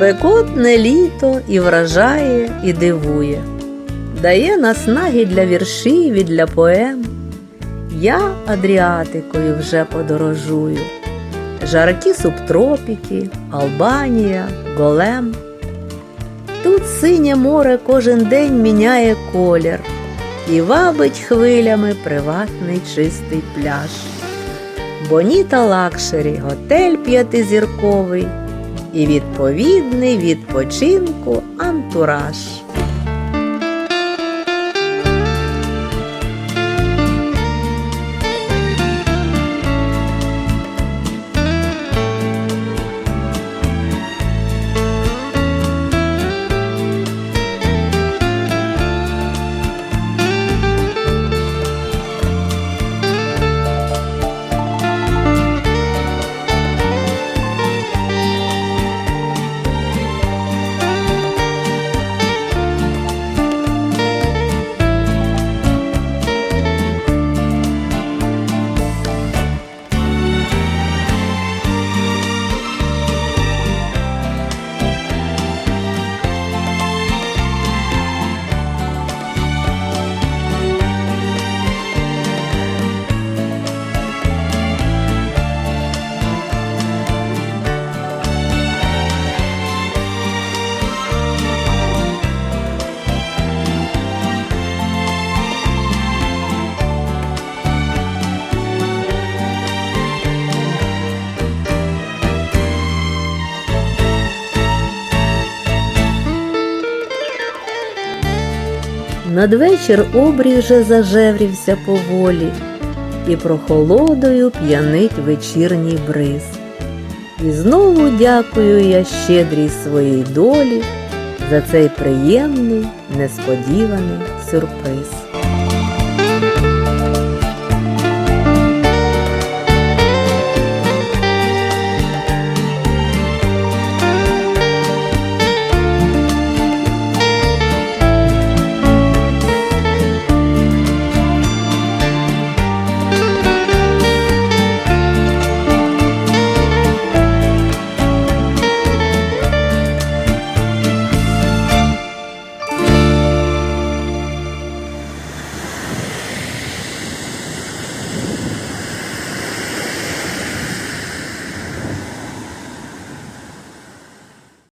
Спекотне літо і вражає, і дивує, дає наснаги для віршів і для поем. Я Адріатикою вже подорожую. Жаркі субтропіки, Албанія, Голем. Тут синє море кожен день міняє колір і вабить хвилями приватний чистий пляж. Боніта лакшері, готель п'ятизірковий і відповідний відпочинку антураж. Надвечір обрій вже зажеврівся поволі, і прохолодою п'янить вечірній бриз. І знову дякую я щедрій своїй долі за цей приємний, несподіваний сюрприз.